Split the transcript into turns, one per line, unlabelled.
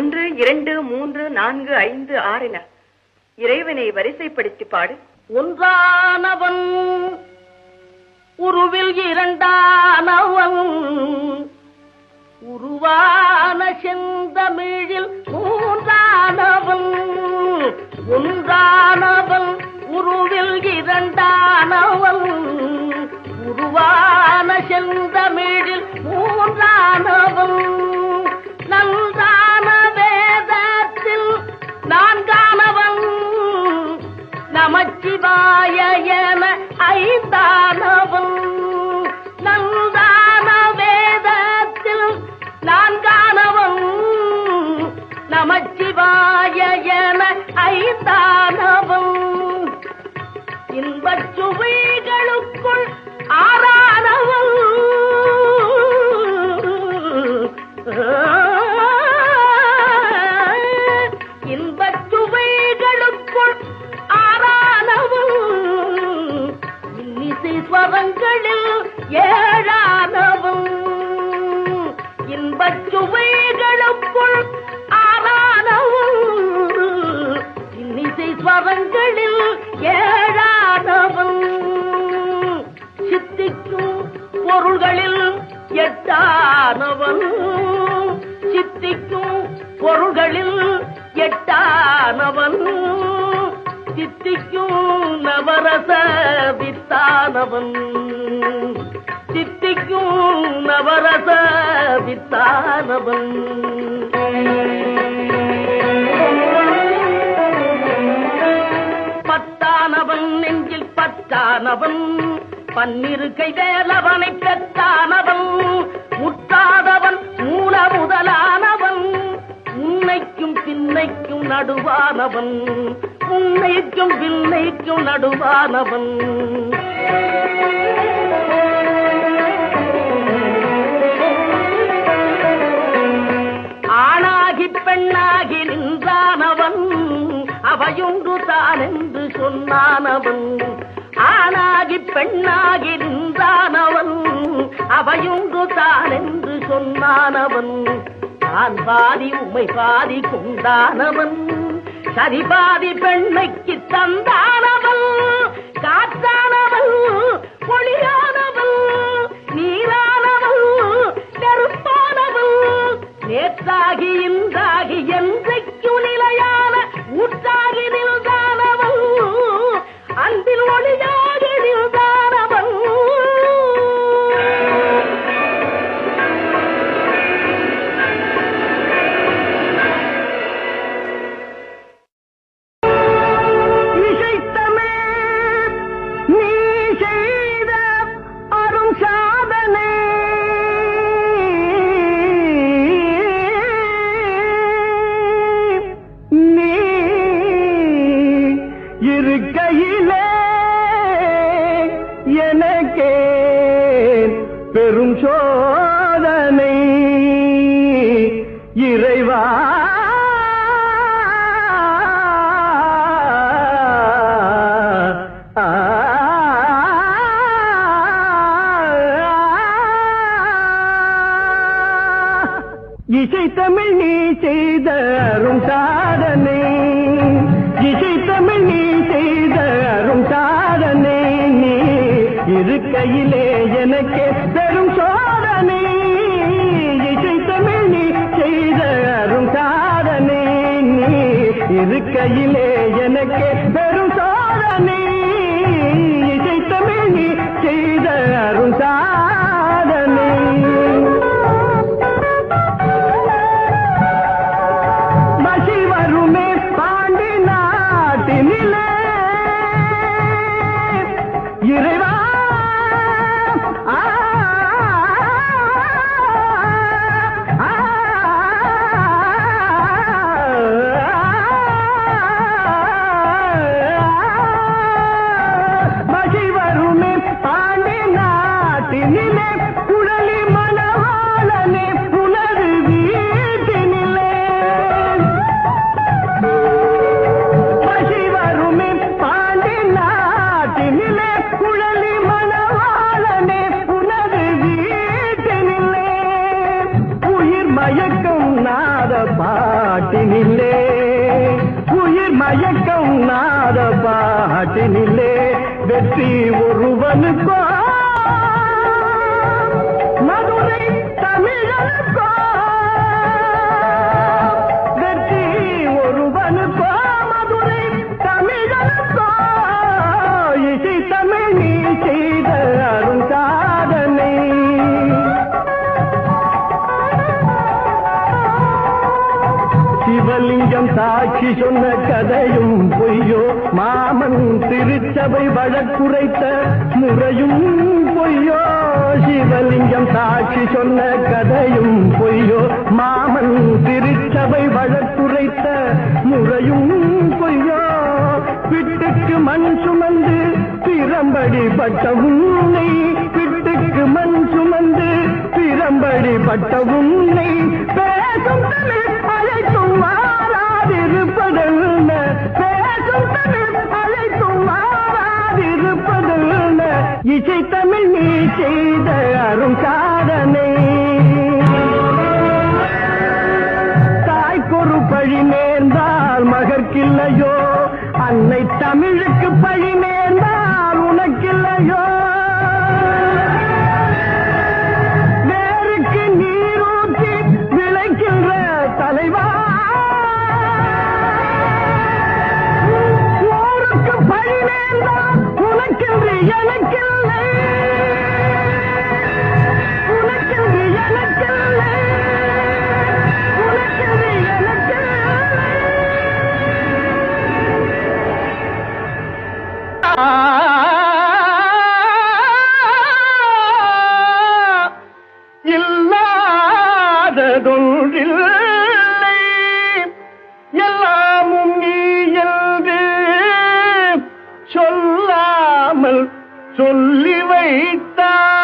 ஒன்று இரண்டு மூன்று நான்கு ஐந்து ஆறென இறைவனை வரிசைப்படுத்தி பாடு.
ஒன்றானவன் உருவில் இரண்டானவன் உருவான செந்தமிழில் மூன்றானவன் ஒன்றானவன் உருவில் இரண்டானவன் உருவான செந்தமிழில் மூன்றானவன் ದಾನೋ ஏழானவும். இன்பச் சுவைகளுக்குள் ஆறானவன் இன்னிசை ஸ்வரங்களில் ஏழானவும். சித்திக்கும் பொருள்களில் எட்டானவன் சித்திக்கும் பொருள்களில் எட்டானவன் சித்திக்கும் நவரச வித்தானவன் பத்தானவன் நெஞ்சில் பத்தானவன் பன்னிரு கை வேலவனை பெற்றானவன் முற்றாதவன் மூல முதலானவன் உன்னைக்கும் பின்னைக்கும் நடுவானவன் உன்னைக்கும் பின்னைக்கும் நடுவானவன். பெண்ணாகி நின்றானவன் அவையுண்டு தான் என்று சொன்னானவன். ஆணாகி பெண்ணாகி நின்றானவன் அவையுண்டு தான் என்று சொன்னானவன். தான் பாதி உமை பாதி கொண்டானவன் சரி பாதி பெண்மைக்கு தந்தானவன். காற்றானவன் பொழியானவன் நீரானவன் நெருப்பானவன் நேற்றாகியின் பெரும் சோதனை. இறைவா. இசை தமிழ் நீ செய்த அரும் சாதனை. இசை தமிழ் நீ செய்த அரும் சாதனை. நீ இருக்கையிலே எனக்கு பெரும் சோதனை. இசை தமிழ் நீ செய்த அரும் சாதனை. நீ இருக்கையிலே எனக்கு நாட்டினிலே
வெற்றி ஒருவனுக்கோ? மதுரை தமிழனுக்கோ? சிவலிங்கம் சாட்சி சொன்ன கதையும் பொய்யோ? மாமன் திருச்சபை வழக்குரைத்த முறையும் பொய்யோ? சிவலிங்கம் சாட்சி சொன்ன கதையும் பொய்யோ? மாமன் திருச்சபை வழக்குரைத்த முறையும் பொய்யோ? பிட்டுக்கு மண் சுமந்து பிறம்படி பட்ட உன்னை. பிட்டுக்கு மண் சுமந்து பிறம்படி பட்ட உன்னை. பேசும் தமிழ் தரும் அரும் சாதனை. தாய்க்கொரு பழி நேர்ந்தால் மகற்கில்லையோ? அன்னை தமிழுக்கு பழி நேர்ந்தால் உனக்கில்லையோ? இல்லாததொன்றில்லை. எல்லாமும் நீ என்று சொல்லாமல் சொல்லி வைத்தார்